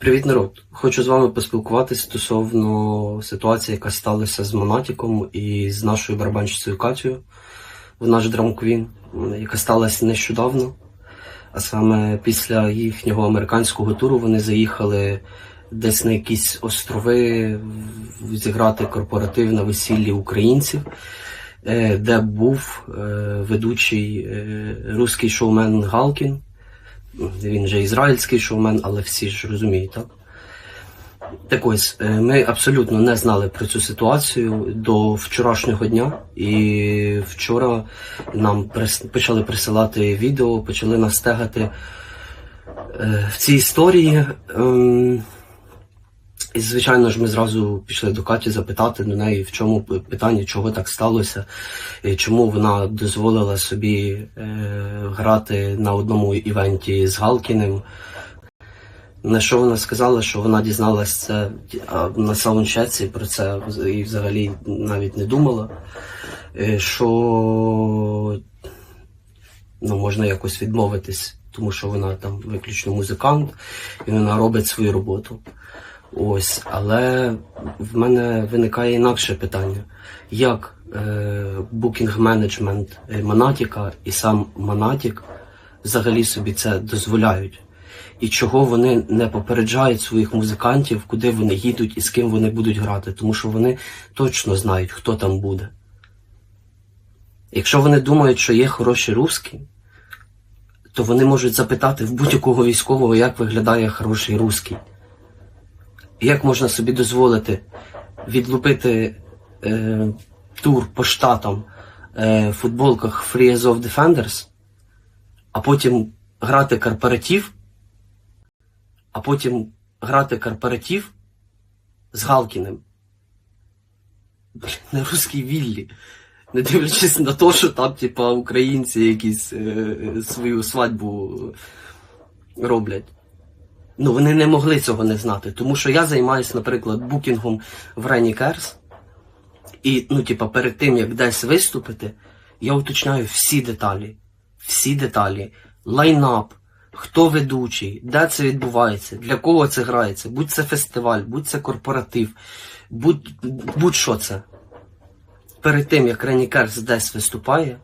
Привіт, народ! Хочу з вами поспілкуватися стосовно ситуації, яка сталася з Монатіком і з нашою барабанщицею Катєю в наш драмквін, яка сталася нещодавно. А саме після їхнього американського туру вони заїхали десь на якісь острови зіграти корпоратив на весіллі українців, е, де був е, ведучий е, руський шоумен Галкін. Він же ізраїльський шоумен, але всі ж розуміють, так? Так ось, е, ми абсолютно не знали про цю ситуацію до вчорашнього дня. І вчора нам почали присилати відео, почали нас тегати е, в цій історії. І, звичайно ж, ми зразу пішли до Каті запитати до неї, в чому питання, чого так сталося, чому вона дозволила собі е, грати на одному івенті з Галкіним. На що вона сказала, що вона а, на саундчеці про це і взагалі навіть не думала. е, Що ну, можна якось відмовитись, тому що вона там виключно музикант, і вона робить свою роботу. Ось, але в мене виникає інакше питання. Як букінг-менеджмент Монатіка і сам Монатік взагалі собі це дозволяють? І чого вони не попереджають своїх музикантів, куди вони їдуть і з ким вони будуть грати, тому що вони точно знають, хто там буде. Якщо вони думають, що є хороші русські, то вони можуть запитати в будь-якого військового, як виглядає хороший русський. Як можна собі дозволити відлупити е, тур по штатам е, в футболках Free Azov Defenders, а потім грати корпоратив, а потім грати корпоратив з Галкіним? Блін, на русській віллі. Не дивлячись на те, що там, типа, українці якісь е, свою свадьбу роблять. Ну, вони не могли цього не знати, тому що я займаюся, наприклад, букінгом в Рені Керс. І, ну, типа, перед тим, як десь виступити, я уточняю всі деталі. Всі деталі. Лайнап, хто ведучий, де це відбувається, для кого це грається, будь це фестиваль, будь це корпоратив, будь, будь-що це. Перед тим, як Рені Керс десь виступає,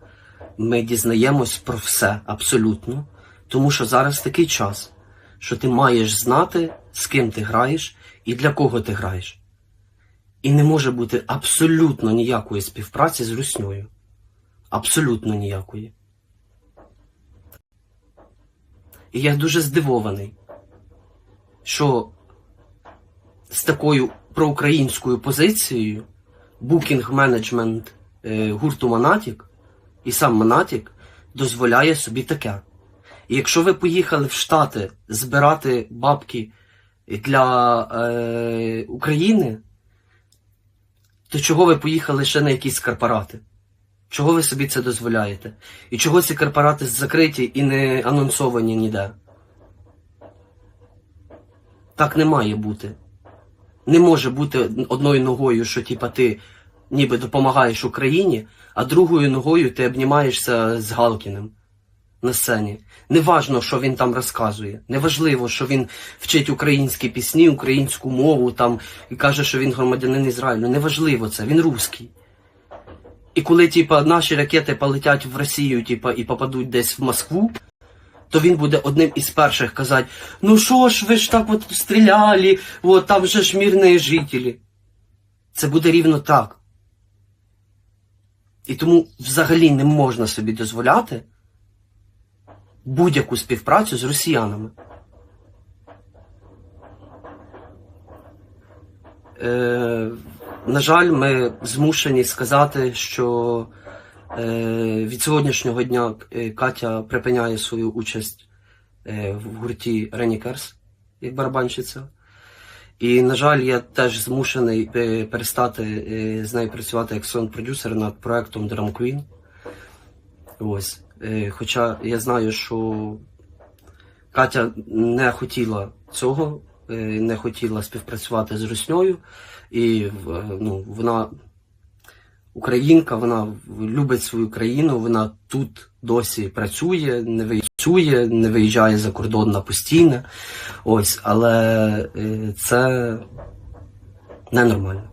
ми дізнаємось про все абсолютно. Тому що зараз такий час що ти маєш знати, з ким ти граєш і для кого ти граєш. І не може бути абсолютно ніякої співпраці з русньою. Абсолютно ніякої. І я дуже здивований, що з такою проукраїнською позицією букінг-менеджмент е, гурту Монатік і сам Монатік дозволяє собі таке. Якщо ви поїхали в Штати збирати бабки для е, України, то чого ви поїхали ще на якісь корпорати? Чого ви собі це дозволяєте? І чого ці корпорати закриті і не анонсовані ніде? Так не має бути. Не може бути одною ногою, що типа ти ніби допомагаєш Україні, а другою ногою ти обнімаєшся з Галкіним на сцені. Неважно, що він там розказує. Неважливо, що він вчить українські пісні, українську мову там і каже, що він громадянин Ізраїлю. Неважливо це, він русський. І коли, типа, наші ракети полетять в Росію, типа, і попадуть десь в Москву, то він буде одним із перших казати: ну що ж ви ж так от стріляли, от там же ж мирні жителі. Це буде рівно так. І тому взагалі не можна собі дозволяти будь-яку співпрацю з росіянами. Е, на жаль, ми змушені сказати, що е, від сьогоднішнього дня е, Катя припиняє свою участь е, в гурті Ренікерс як барабанщиця. І, на жаль, я теж змушений е, перестати з нею працювати як сон-продюсер над проектом Drum Queen. Ось. Е, Хоча я знаю, що Катя не хотіла цього, е, не хотіла співпрацювати з Русньою, і ну, вона українка, вона любить свою країну, вона тут досі працює, не виїжджає. не виїжджає за кордон на постійне. Ось, але е, це ненормально.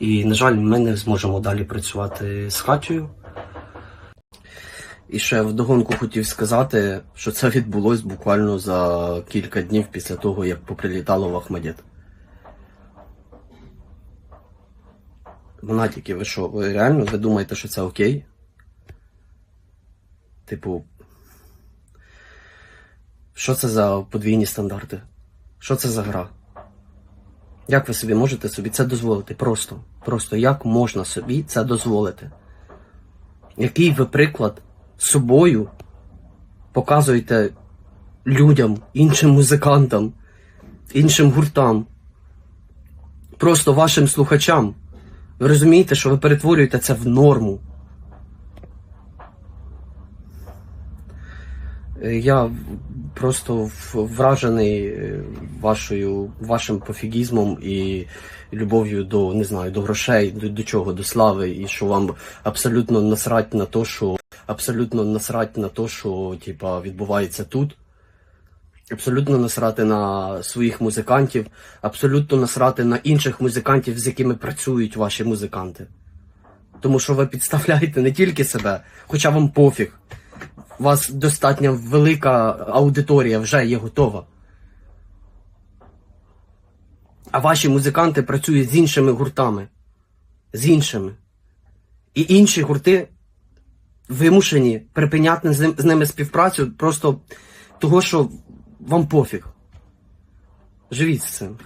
І, на жаль, ми не зможемо далі працювати з хатою. І ще вдогонку хотів сказати, що це відбулось буквально за кілька днів після того, як поприлітало в Ахмедет. Монатіки, ви що, ви реально ви думаєте, що це окей? Типу, що це за подвійні стандарти? Що це за гра? Як ви собі можете собі це дозволити? Просто. Просто як можна собі це дозволити? Який ви приклад собою показуєте людям, іншим музикантам, іншим гуртам, просто вашим слухачам? Ви розумієте, що ви перетворюєте це в норму. Я просто вражений е, вашою, вашим пофігізмом і любов'ю до, не знаю, до грошей, до, до чого, до слави, і що вам абсолютно насрать на те, що абсолютно насрать на те, що типа, відбувається тут. Абсолютно насрати на своїх музикантів, абсолютно насрати на інших музикантів, з якими працюють ваші музиканти. Тому що ви підставляєте не тільки себе, хоча вам пофіг. Вас достатньо велика аудиторія вже є готова. А ваші музиканти працюють з іншими гуртами. З іншими. І інші гурти вимушені припиняти з ними співпрацю просто того, що вам пофіг. Живіть з цим.